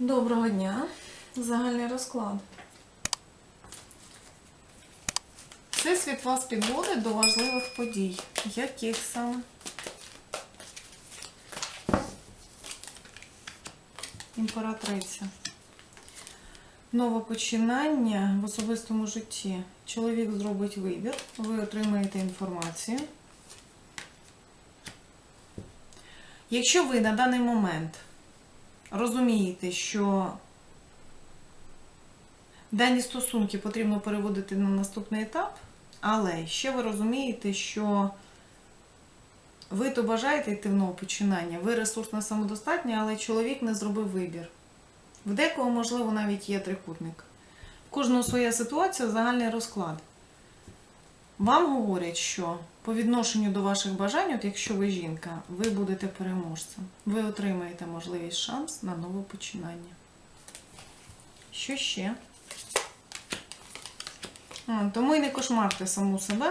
Доброго дня. Загальний розклад. Всесвіт вас підводить до важливих подій. Яких саме? Імператриця. Нове починання в особистому житті. Чоловік зробить вибір, ви отримаєте інформацію. Якщо ви на даний момент розумієте, що дані стосунки потрібно переводити на наступний етап, але ще ви розумієте, що ви то бажаєте йти в нове починання, ви ресурсно самодостатні, але чоловік не зробив вибір. В декого, можливо, навіть є трикутник. В кожного своя ситуація, загальний розклад. Вам говорять, що по відношенню до ваших бажань, от якщо ви жінка, ви будете переможцем. Ви отримаєте можливість шанс на нове починання. Що ще? А, Тому і не кошмарте саму себе.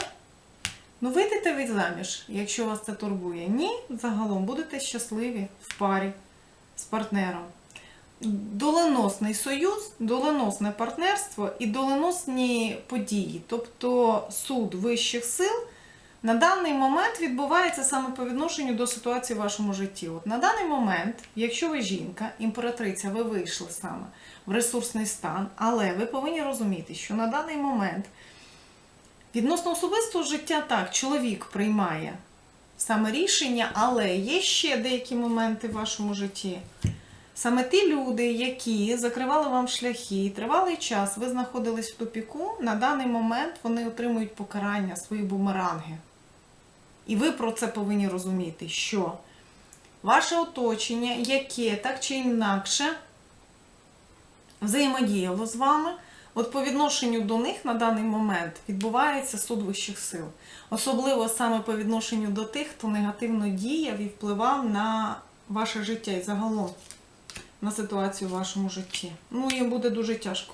Ну, вийдете від заміж, якщо вас це турбує. Ні, загалом будете щасливі в парі з партнером. Доленосний союз, доленосне партнерство і доленосні події, тобто суд вищих сил, на даний момент відбувається саме по відношенню до ситуації в вашому житті. От на даний момент, якщо ви жінка, імператриця, ви вийшли саме в ресурсний стан, але ви повинні розуміти, що на даний момент відносно особистого життя так, чоловік приймає саме рішення, але є ще деякі моменти в вашому житті. Саме ті люди, які закривали вам шляхи, тривалий час ви знаходились в тупіку, на даний момент вони отримують покарання, свої бумеранги. І ви про це повинні розуміти, що ваше оточення, яке так чи інакше взаємодіяло з вами, от по відношенню до них на даний момент відбувається суд вищих сил. Особливо саме по відношенню до тих, хто негативно діяв і впливав на ваше життя і загалом на ситуацію в вашому житті. Ну, їм буде дуже тяжко.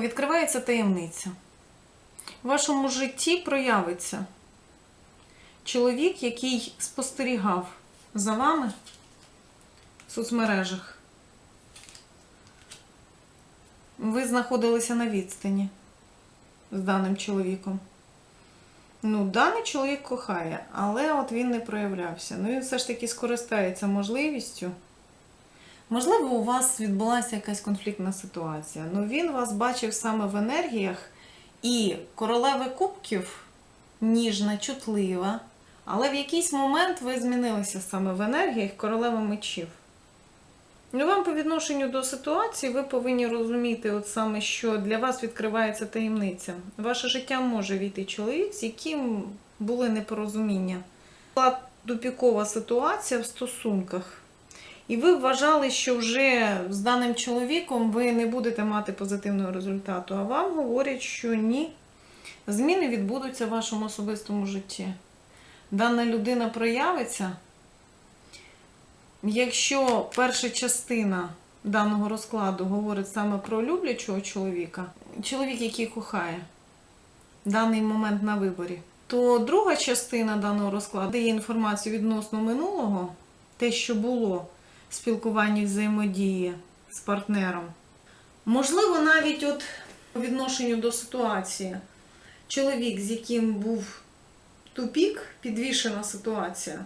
Відкривається таємниця. В вашому житті проявиться чоловік, який спостерігав за вами соцмережах. Ви знаходилися на відстані з даним чоловіком. Ну, даний чоловік кохає, але от він не проявлявся. Ну, він все ж таки скористається можливістю. Можливо, у вас відбулася якась конфліктна ситуація. Ну, він вас бачив саме в енергіях, і королеви кубків ніжна, чутлива. Але в якийсь момент ви змінилися саме в енергіях королева мечів. Ну, вам по відношенню до ситуації ви повинні розуміти, от саме, що для вас відкривається таємниця. Ваше життя може війти чоловік, з яким були непорозуміння. Була тупікова ситуація в стосунках. І ви вважали, що вже з даним чоловіком ви не будете мати позитивного результату. А вам говорять, що ні. Зміни відбудуться в вашому особистому житті. Дана людина проявиться. Якщо перша частина даного розкладу говорить саме про люблячого чоловіка, чоловік, який кохає даний момент на виборі, то друга частина даного розкладу дає інформацію відносно минулого, те, що було в спілкуванні взаємодії з партнером. Можливо, навіть от по відношенню до ситуації, чоловік, з яким був тупік, підвішена ситуація.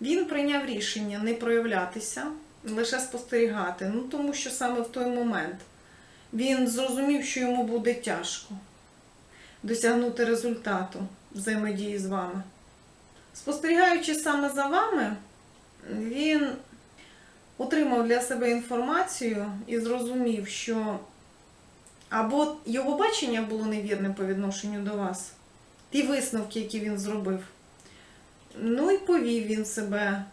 Він прийняв рішення не проявлятися, лише спостерігати. Ну, тому що саме в той момент він зрозумів, що йому буде тяжко досягнути результату взаємодії з вами. Спостерігаючи саме за вами, він отримав для себе інформацію і зрозумів, що або його бачення було невірним по відношенню до вас, ті висновки, які він зробив. Ну і повів він себе.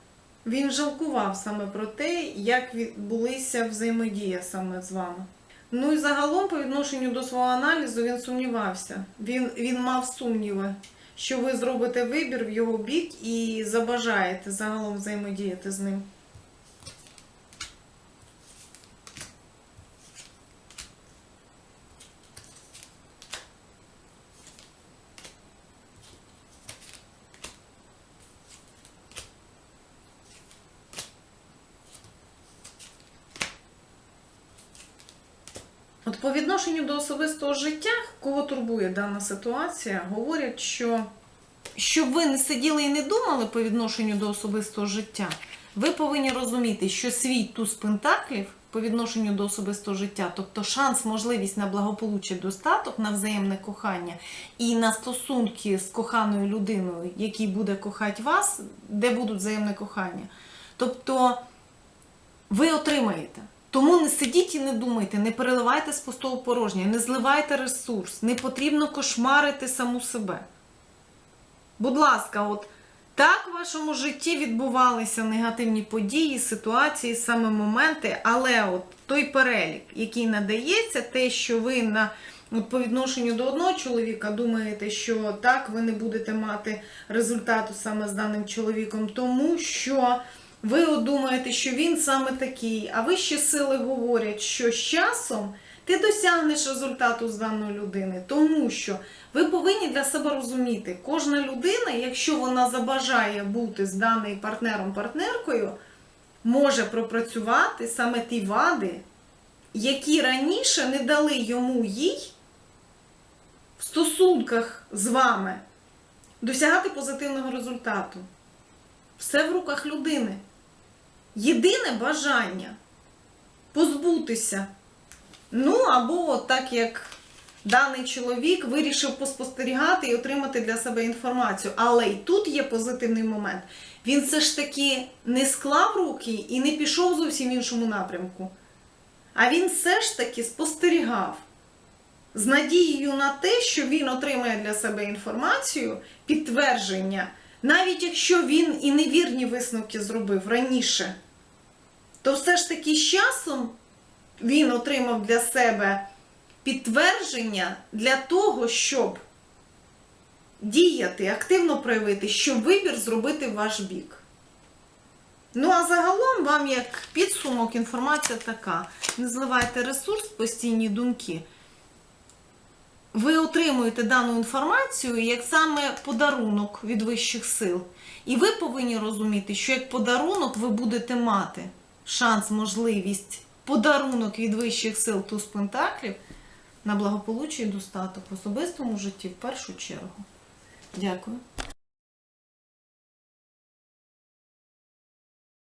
Він жалкував саме про те, як відбулися взаємодія саме з вами. Ну і загалом, по відношенню до свого аналізу, він сумнівався. Він, він мав сумніви, що ви зробите вибір в його бік і забажаєте загалом взаємодіяти з ним. По відношенню до особистого життя, кого турбує дана ситуація, говорять, що щоб ви не сиділи і не думали по відношенню до особистого життя, ви повинні розуміти, що свій туз пентаклів по відношенню до особистого життя, тобто шанс, можливість на благополуччя, достаток, на взаємне кохання і на стосунки з коханою людиною, який буде кохати вас, де будуть взаємне кохання. Тобто ви отримаєте. Тому не сидіть і не думайте, не переливайте з пустого порожнє, не зливайте ресурс, не потрібно кошмарити саму себе. Будь ласка, от так в вашому житті відбувалися негативні події, ситуації, саме моменти, але от той перелік, який надається, те, що ви на от по відношенню до одного чоловіка думаєте, що так ви не будете мати результату саме з даним чоловіком, тому що ви от думаєте, що він саме такий, а вищі сили говорять, що з часом ти досягнеш результату з даної людини, тому що ви повинні для себе розуміти, кожна людина, якщо вона забажає бути з даним партнером-партнеркою, може пропрацювати саме ті вади, які раніше не дали йому їй в стосунках з вами досягати позитивного результату. Все в руках людини. Єдине бажання позбутися. Ну, або так як даний чоловік вирішив поспостерігати і отримати для себе інформацію. Але і тут є позитивний момент. Він все ж таки не склав руки і не пішов зовсім в іншому напрямку. А він все ж таки спостерігав з надією на те, що він отримає для себе інформацію, підтвердження, навіть якщо він і невірні висновки зробив раніше, то все ж таки з часом він отримав для себе підтвердження для того, щоб діяти, активно проявити, щоб вибір зробити в ваш бік. Ну, а загалом вам як підсумок інформація така: не зливайте ресурс, постійні думки. Ви отримуєте дану інформацію як саме подарунок від вищих сил. І ви повинні розуміти, що як подарунок ви будете мати шанс, можливість, подарунок від вищих сил туз пентаклів на благополуччя і достаток в особистому житті в першу чергу. Дякую.